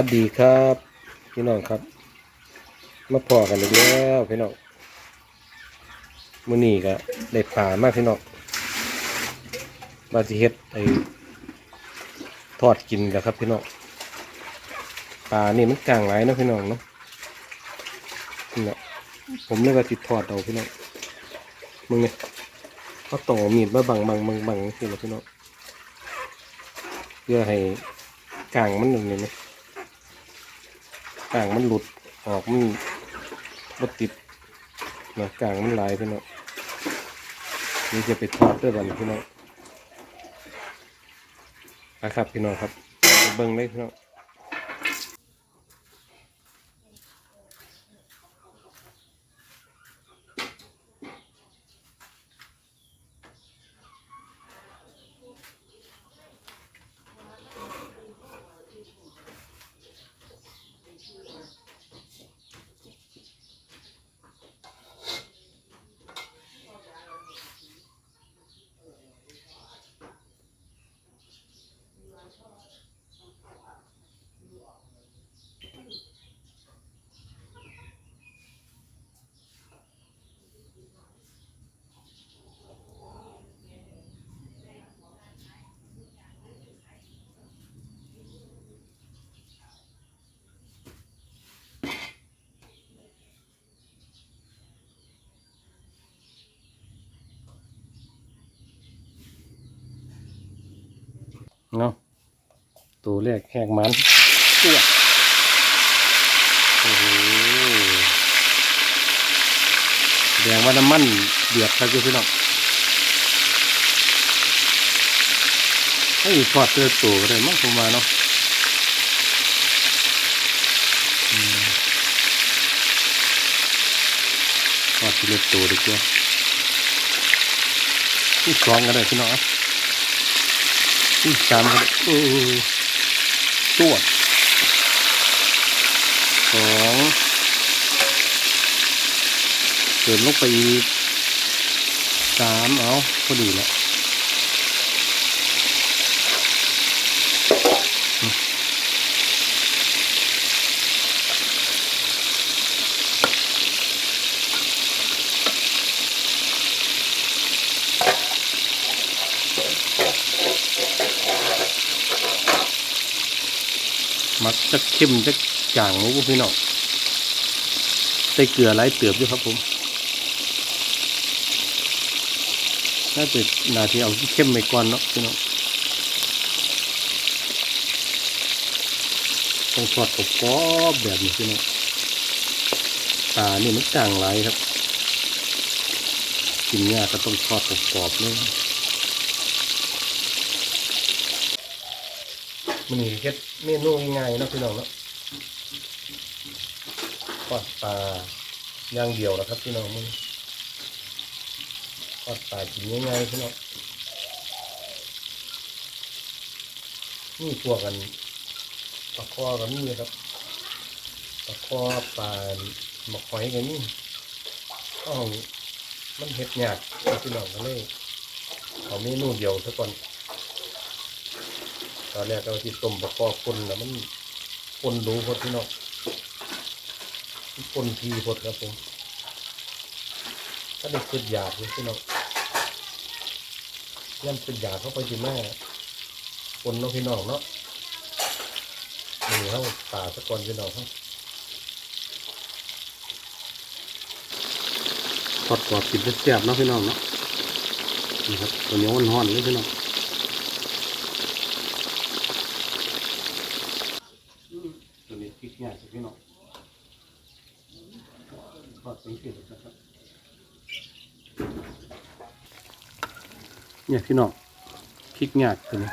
วัสดีครับ พี่น้องครับ มาพอกันอีกแล้วพี่น้องมื้อนี้ก็ได้ปลามากพี่น้องบาสิเฮ็ดไอ้ทอดกินกันครับพี่น้องปลานี่มันกลางหลายนะพี่น้องเนาะนี่แหละผมเลยว่าติดทอดเอาพี่น้องมึงเนี่ยเขาต่อมีดมาบังบังบังบังนี่แหละพี่น้องเพื่อให้กลางมันหนึ่งเลยไหม กลางมันหลุดออกมันบดติดนะกลางมันหลายพี่น้องนี่จะไปทอดด้วยบันพี่น้องนะครับพี่น้องครับเบิ้งเลยพี่น้อง เนาะตัวแรกแหกมันตัวโอ้โหแดงว่าน้ำมันเดือดครับพี่น้องให้ทอดเตือตัวก็ได้มั้งผมมาเนาะอืมทอดเตือตัวดีกว่าที่สองก็ได้พี่น้องอะ ที่สามเออตัวสองเติมลงไปอีกสามเอาพอดีแล้ว มักจะเข้มจะจางรู้พี่น้องใส่เกลือไรเตือบด้วยครับผมน่าจะนาทีเอาเข้มไปก่อนเนาะพี่น้องต้องทอดกรอบแบบนี้พี่น้องปลานี่มันจางไรครับ กินยากก็ต้องทอดกรอบๆเลย มันนี่เฮ็ดเมนูง่ายๆนะพี่น้องเนาะทอดปลาอย่างเดียวนะครับพี่น้องมึงทอดปลากินง่ายๆพี่น้องนี่พวกกันปลาคอกันนี่ครับปลาคอปลาหมกหอยกันนี่อ้าวมันเฮ็ดหยากพี่น้องก็เลยเอาเมนูเดียวซะก่อน อนแรกเราที่ต้มประกอบคนนะมันคนดูพดพี่น้องคนทีพดครับผมถ้าเด็กขึ้นอยากเลยพี่น้องย่ำขึ้นอยากเข้าไปจีแม่คนเน้องพี่น้องเนาะนี่เขาตาสะกอนพี่น้องเขาทอดกรอบกินแซ่บๆเนาะพี่น้องเนาะนี่ครับตัวนี้มันห่อนๆเลยพี่น้อง ตัวนี้พริกง่ายสิพี่น้องทอดเป็นเกล็ดนะครับ เนี่ยพี่น้องพริกง่ายตัวนี้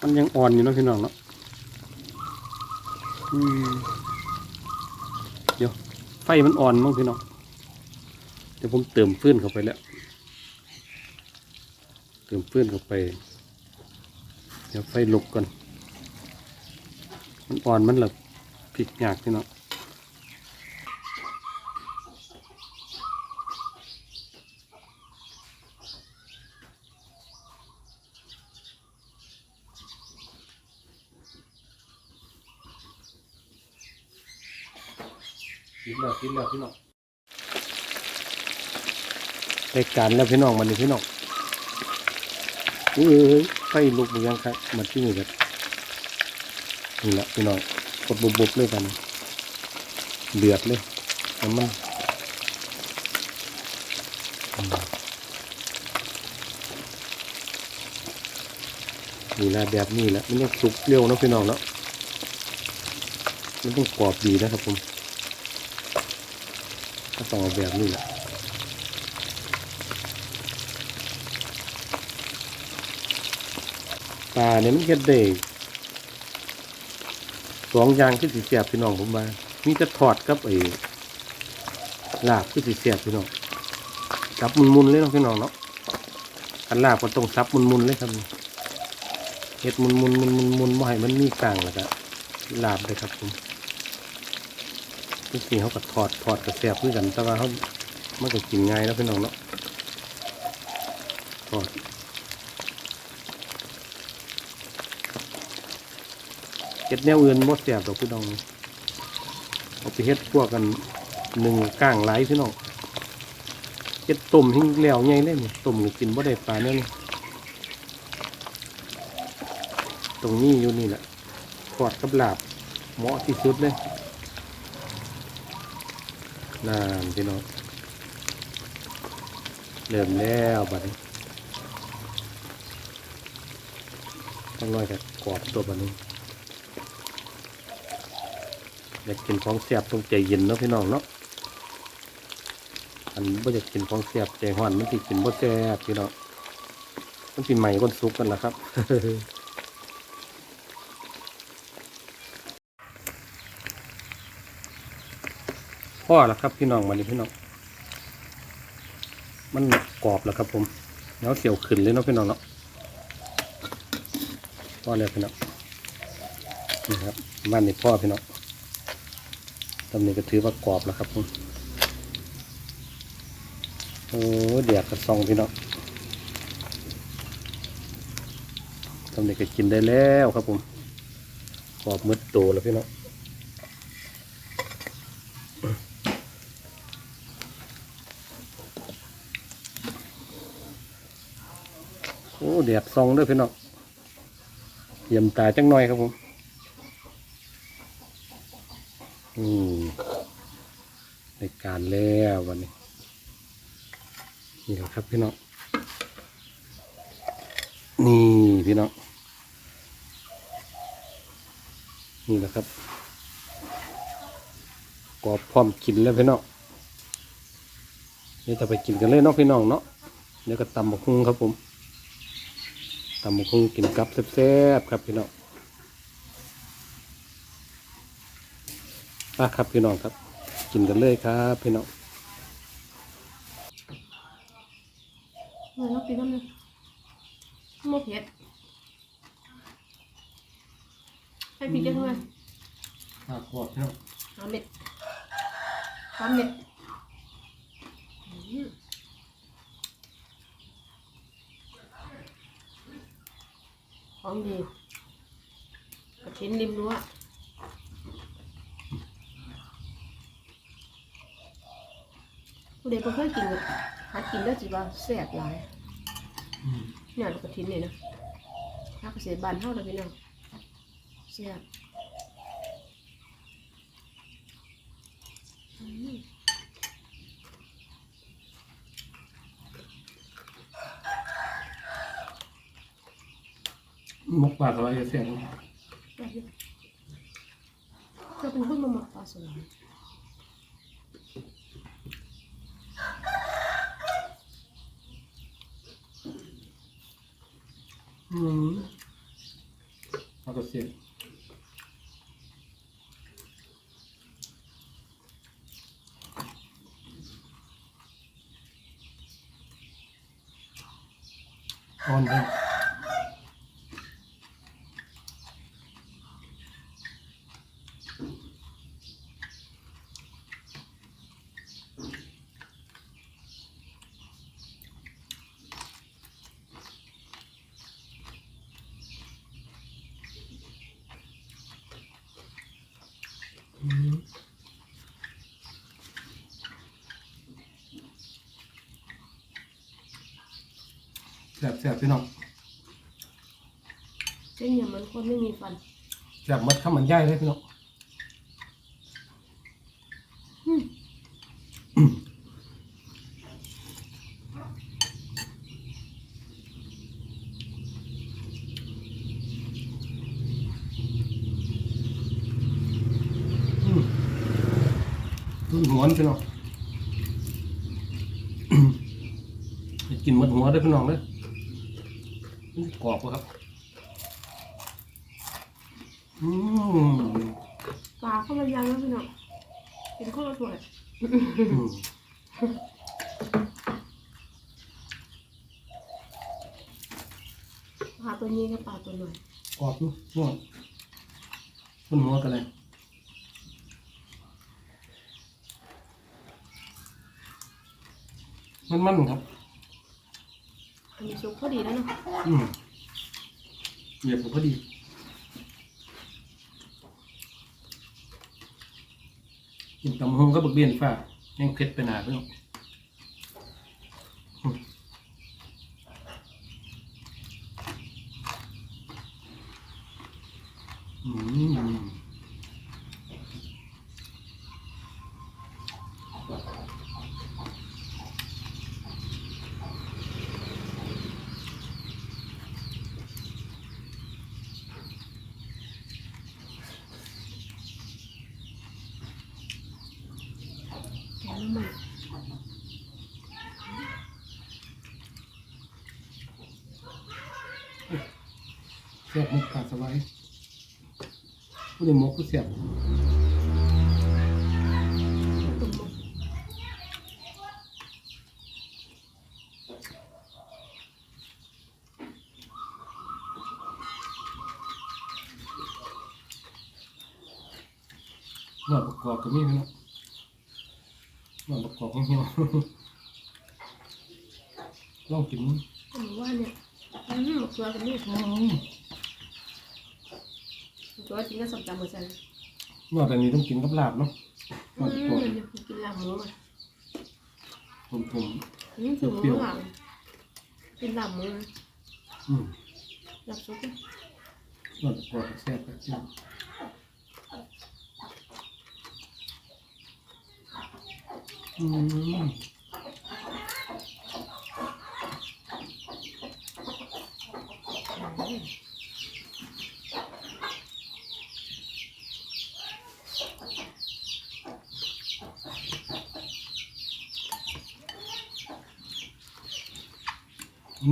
มันยังอ่อนอยู่นะพี่น้องเนาะอืมเดี๋ยวไฟมันอ่อนมั้งพี่น้องเดี๋ยวผมเติมฟืนเข้าไปแล้ว เติมฟืนเข้าไป เดี๋ยวไฟลุกก่อน มันอ่อนมันแบบพริกยากพี่น้อง กินแล้วกินแล้วพี่น้องได้การแล้วพี่น้องมันนี่พี่น้องอุ้ยไฟลุกเหมือนกันครับมันที่นี่แบบนี่แหละพี่น้องกดบุบๆเลยกันเดือดเลยน้ำมันนี่ละแบบนี้แหละมันต้องสุกเร็วนะพี่น้องเนาะมันต้องกรอบดีนะครับผม ต้องเอาแบบนี้แหละปลาเนี่ยมันเฮ็ดได้สองอย่างที่สิเสียบพี่น้องผมว่ามีจะทอดกับไอ้ลาบที่สิเสียบพี่น้องซับมุนๆเลยเนาะพี่น้องเนาะกันลาบก็ต้องซับมุนๆเลยครับเฮ็ดมุนๆมุนๆมุนๆบ่ให้มันมีกลางแล้วก็ลาบเลยครับผม ทุกสิ่งเขาก็ถอดถอดกระเสียบด้วยกัน แต่ว่าเขามันก็กินง่ายแล้วพี่น้องเนาะถอดเฮ็ดแนวอื่นมดเสียบดอกพี่น้องเอาไปเฮ็ดพวกกันหนึ่งก้างไหลายพี่น้องเฮ็ดต้มหิ้งแล้วไงเลยนี่ต้มกินบ่ได้ปลาเนี่ยตรงนี้อยู่นี่แหละทอดกับลาบเหมาะที่สุดเลย นานพี่น้องเริ่มแล้วบัดนี้ต้องน้อยกับกรอบตัวบัดนี้อยากกินของเสียบต้องใจเย็นเนาะพี่น้องเนาะอันบ่อยากกินของเสียบใจห้อนมันสิกินบ่แซ่บพี่น้องมันสิใหม่คนสุกกันละครับ พ่อแล้วครับพี่น้องมานี่พี่น้อง มันกรอบแล้วครับผมแล้วเสียวขึ้นเลยเนาะพี่น้องเนาะพ่อเลยพี่น้องนี่ครับบ้านนี่พ่อพี่น้องตำนี้ก็ถือว่ากรอบแล้วครับผมโอ้เดียกกระซองพี่น้องตำนี้ก็กินได้แล้วครับผมกรอบมืดโตแล้วพี่น้อง แดดซองเด้วยพี่น้องเยี่ยมตาจังหน่อยครับผมอืมในการแล้ววันนี้ นี่แหละครับพี่น้องนี่พี่น้องนี่แหละครับกรอบพร้อมกินแล้วพี่น้องเดี๋ยวจะไปกินกันเลยเนาะพี่น้องเนาะเดี๋ยวก็ตำบักหุ่งครับผม ตำบักหุ่งกินกับแซ่บๆครับพี่น้องมาครับพี่น้องครับ กินกันเลยครับพี่น้องมันต้องกินน้ำนึงมกเผ็ดให้พริกได้เท่าไหร่ห้าขวบพี่น้องสามเม็ดสามเม็ด ของดีกระเทียมริมรั้วผู้ใดบ่เคยกินก็หากินได้จีว่าแซ่บหลายเนี่ยลูกกระถินนี่นะถ้าเกษตรบ้านเฮาเลยพี่น้องเสียบอืม มกปลาสบายเสียงได้อยู่เธอเป็นคนมาหมักปลาสวายอืมเอาก็เสียงอ่อนเลย แซ่บแซ่บพี่น้องเส้นเนี่ยมันคนไม่มีฟันแซ่บมัดข้าวมันย่ายเลยพี่น้องอืมอืมรุ่นหัวนี่พี่น้องให้กินหมดหัวได้อพี่น้องเลยมันสิ กรอบปะครับ อืมปลาเข้ามายังแล้วพี่น้องกินข้าวสวยอืมปลาตัวนี้กับปลาตัวหน่อยกรอบอยู่ง่วงรุ่นหัวกันเลยมันมันๆครับ ยีสุกพอดีแล้วเนาะอืมเหยียบผมพอดีกินตำหงก็บักเบียนฟ้ายังเผ็ดไปหนาเพื่อนอืมอืมแกงน้ำมัน เสียบมุกขาดสบายผู้ใดหมกก็เสียบตุ่มมันหน่อยประกอบก็มีพี่น้องหน่อยประกอบของเหี่ยวลองกินมั้งอันนี้ว่าเนี่ยอืมมะเขือกับนี่ อืมตัวจริงก็สมจำเหมือนกันนอกจากนี้ต้องกินกับลาบเนาะหน่อือยมประกอบกินลาบหมูมาผมผมอืมถึงหมูหลังกินลาบหมูนะอืมลาบซุปนะหน่อยประกอบแซ่บแบบนี้อืม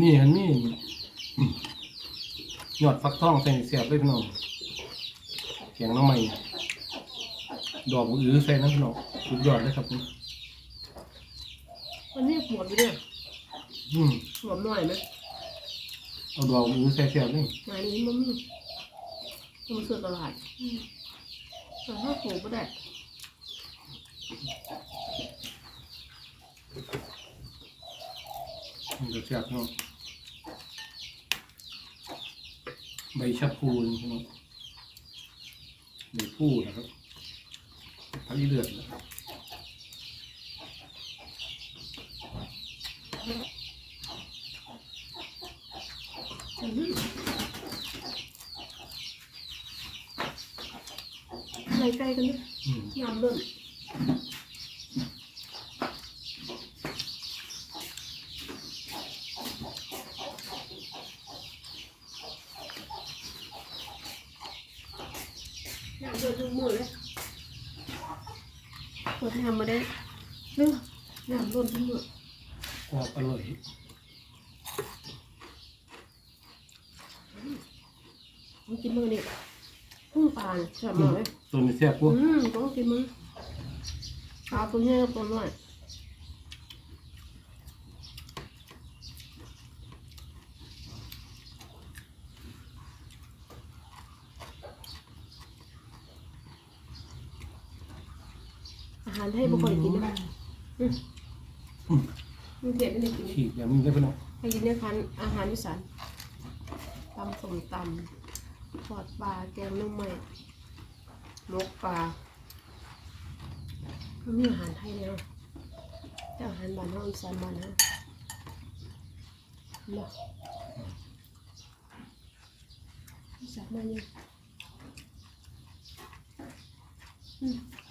นี่ฮันนี่อืมยอดฟักทองใส่เสียบเลยพี่น้องแกงหน้องใหม่ดอกอื้อใส่นะพี่น้องสุดยอดเลยครับผมวันนี้หมดไปเนี่ยอืมหมดหน่อยไหมเอาดอกอื้อใส่เสียบเลยงานนี้มันมีต้องซื้อตลาดอืมแต่ถ้าปลูกก็ได้มันจะเสียบเนาะ ใบชะพูนี่พี่น้องใบพูนะครับพักอีเลือดนะครับอืมอะไรใกล้กันเนี่ยอืมยำเริ่มยำเริ่มทุกมือเลย เปิดยำมาได้เรื่องยำร่นทุกมือกรอบอร่อยต้องกินมือนี่พุ่งปลาเนี่ยแซ่บมากเลยตัวนี้แซ่บพวกอืมต้องกินมือปลาตัวใหญ่กับตัวน้อย หารให้บางคนกินนะคะมันเด็ดไม่ได้กินฉีกอย่างมึงได้ปะเาะให้กินเนื้อคันอาหารอีสานตำส่งตำทอดปลาแกงนุ่มใหม่ลกปลามันมีอาหารไทยแล้วแต่อาหารบ้านเราอีสานบ้านนะเนาะอีสานมาเยอะม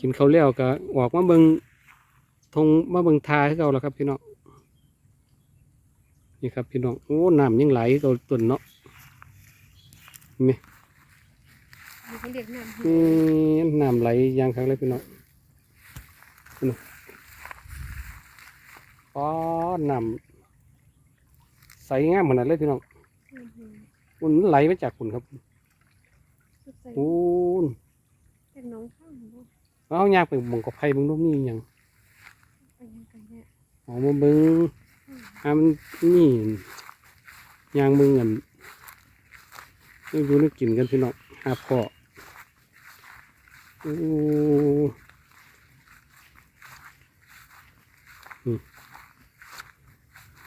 กินข้าวแล้วก็ออกมาเบิงทงมาเบิงทาให้เราแล้วครับพี่น้องนี่ครับพี่น้องโอ้น้ำยังไหลเราตุนเนาะมีมีเขาเรียกน้ำอืมน้ำไหลอยางครั้งเลยพี่น้องนี่อ๋อน้ำใสงามขนาดเลยพี่น้องอืมอืมมันไหลมาจากคุณครับใส่โอ้นเป็นน้องข้างบ่ เอายากไปหมองกับไผ่เบางรูปนี่ยังไปยังไงเนี่ยเอามาเบิงอามันนี่ยางมึงเงินนี่ดูนี่กินกันพี่น้องหาพ่อโอ้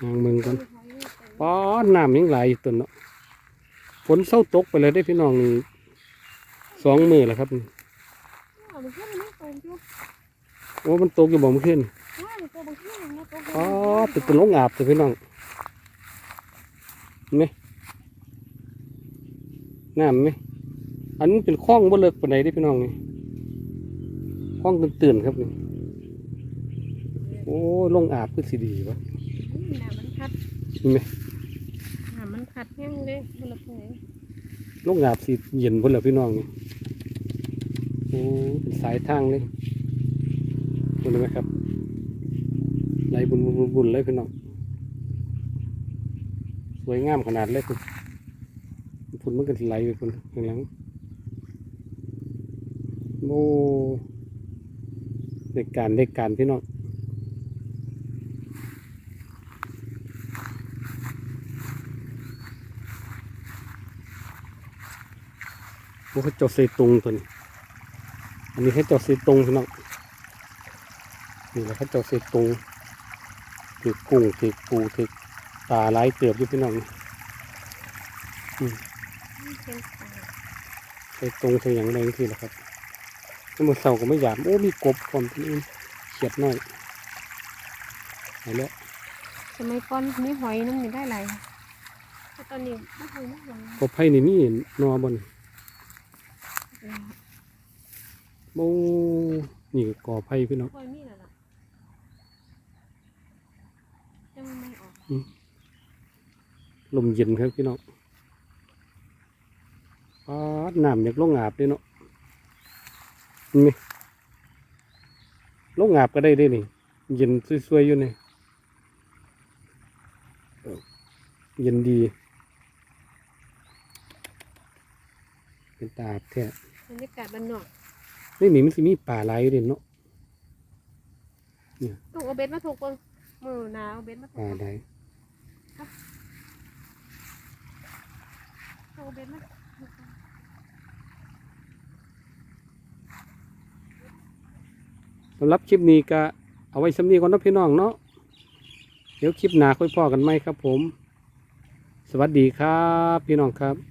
ยางมึงกันป้อนน้ำยังไหลอยู่ตัวเนาะฝนเศร้าตกไปเลยได้พี่น้องนี่สองมือแล้วครับนี่ อ๋อมันขึ้นไม่ตรงจุ๊บโอ้มันตกอยู่บ่เมื่อคืนอ๋อมันตัวบางทีมันตัวอ๋อติดเป็นลงอาบเลยพี่น้องเห็นไหมน้ำไหมอันนี้เป็นคลองบ่เลิกปานใดเด้อพี่น้องนี่คลองตื่นๆครับนี่โอ้ลงอาบคือสิดีวะน้ำมันคัดเห็นไหมน้ำมันคัดแห้งเลยมันละเผยลงอาบสิเย็นพุ่นแล้วพี่น้องนี่โอ้เป็นสายทางเลยเห็นไหมครับไหลบุญบุญบุญบุญเลยพี่น้องสวยงามขนาดเลยคุณพุ่นมันก็ไหลไปพุ่นข้างหลังโอ้เด็กการเด็กการพี่น้องโอ้เขาจ้าเซตุงตัวนี้ นนี้ให้เจ้าเซตุงพี่น้องนี่แหละเขาเจ้าเซตุงถือกุ้งถือปูถือปลาไหลายเติบอยู่พี่น้องเป็นปลาเซตุงเสียงแรงทีละครับเมื่อเสาร์ก็ไม่หยามโอ้มีกบความพี่นเขียดน้อยไปแล้วสมัยก่อนมีหอยน้ำนี่ได้หลายแต่ตอนนี้ไม่หอยไม่หอยกบไผ่นี่มีนอบน โอ้นี่ก็ก่อไผ่พี่น้องหอยมีแล้วล่ะยังไม่ออกลมเย็นครับพี่น้องปาดน้ำอยากลงอาบเลยเนาะเห็นไหมลงอาบก็ได้เด้นี่ เย็นสวยๆอยู่นี่เออเย็นดี เป็นตาอาบแท้บรรยากาศบ้านนอก นี่นี่มันสิมีป่าไหลายอยู่เด่นเนาะต้องเอาเบ็ดมาถูกเบิ่งมือหนาวเอาเบ็ดมาถูกป่าเบิ่งไหลต้องเอาเบ็ดมาสำหรับคลิปนี้ก็เอาไว้สำนีก่อนเนาะพี่น้องเนาะเดี๋ยวคลิปหน้าค่อยพ่อกันไหมครับผม สวัสดีครับ พี่น้องครับ